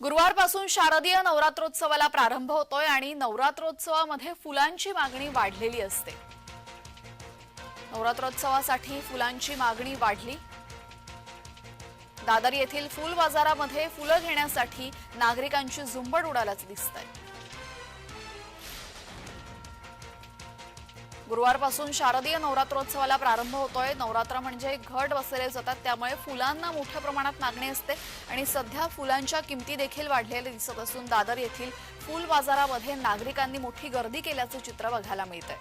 गुरुवारपासून शारदीय नवरात्रोत्सवाला प्रारंभ होतोय आणि नवरात्रोत्सवामध्ये फुलांची मागणी वाढलेली असते. नवरात्रोत्सवासाठी फुलांची मागणी वाढली. दादर येथील फुल बाजारामध्ये फुलं घेण्यासाठी नागरिकांची झुंबड उडाल्याचं आहे गुरुवारपासून शारदीय नवरात्रोत्सवाला प्रारंभ होतोय. नवरात्र म्हणजे घट बसले जातात. त्यामुळे फुलांना मोठ्या प्रमाणात मागणी असते आणि सध्या फुलांच्या किमती देखील वाढलेल्या दिसत असून दादर येथील फुल बाजारामध्ये नागरिकांनी मोठी गर्दी केल्याचं चित्र बघायला मिळतंय.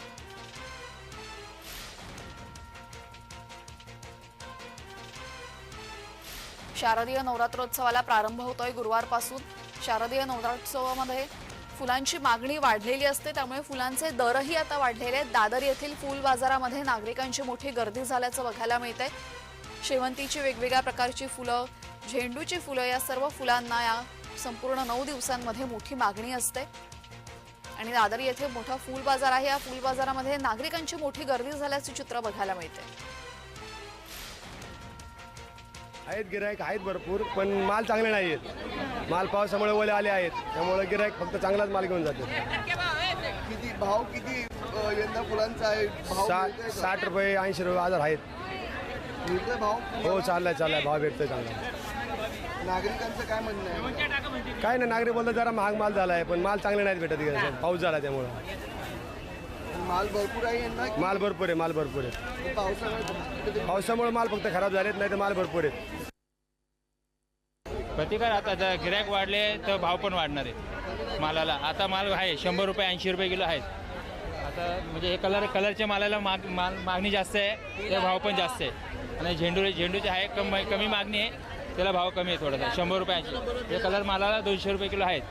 शारदीय नवरात्रोत्सवाला प्रारंभ होतोय गुरुवारपासून. शारदीय नवरात्रोत्सवामध्ये फुलांची मागणी वाढलेली असते त्यामुळे फुलांचे दरही आता वाढलेले आहेत. दादर येथील फुल बाजारामध्ये नागरिकांची मोठी गर्दी झाल्याचं बघायला मिळतंय. शेवंतीची वेगवेगळ्या प्रकारची फुलं झेंडूची फुलं या सर्व फुलांना या संपूर्ण नऊ दिवसांमध्ये मोठी मागणी असते. आणि दादर येथे मोठा फुल बाजार आहे. या फुल बाजारामध्ये नागरिकांची मोठी गर्दी झाल्याचे चित्र बघायला मिळते आहेत गिरायक आहेत भरपूर पण माल चांगले नाही आहेत माल पावसामुळे ओले आले आहेत. त्यामुळे गिराईक फक्त चांगलाच माल घेऊन जातो. किती भाव किती अ, यंदा फुलांचा आहे? भाव साठ मिळतोय का? साठ रुपये ऐंशी रुपये हजार आहेत. मिळतोय भाव? हो चाललाय चाललाय. भाव भेटतोय चांगला. नागरिकांचं काय म्हणणं आहे? काय नाही नागरिक बोलतात जरा महाग माल झालाय पण माल चांगले नाहीत भेटत इकडे. पाऊस झाला त्यामुळं. माल भरपूर आहे यंदा? माल भरपूर आहे माल भरपूर आहे. पावसामुळे पावसामुळे माल फक्त खराब झालेत नाही तर माल भरपूर आहेत. प्रतिकार आता जर गिरायक वाढले तर भाव पण वाढणार आहे. मालाला. आता माल आहे शंभर रुपये ऐंशी रुपये किलो आहेत. आता म्हणजे हे कलर कलरच्या मालाला माग माल मागणी जास्त आहे ते भाव पण जास्त आहे. आणि झेंडू झेंडूचे आहे कम कमी मागणी आहे त्याला भाव कमी आहे थोडासा शंभर रुपये ऐंशी. हे कलर मालाला दोनशे रुपये किलो आहेत.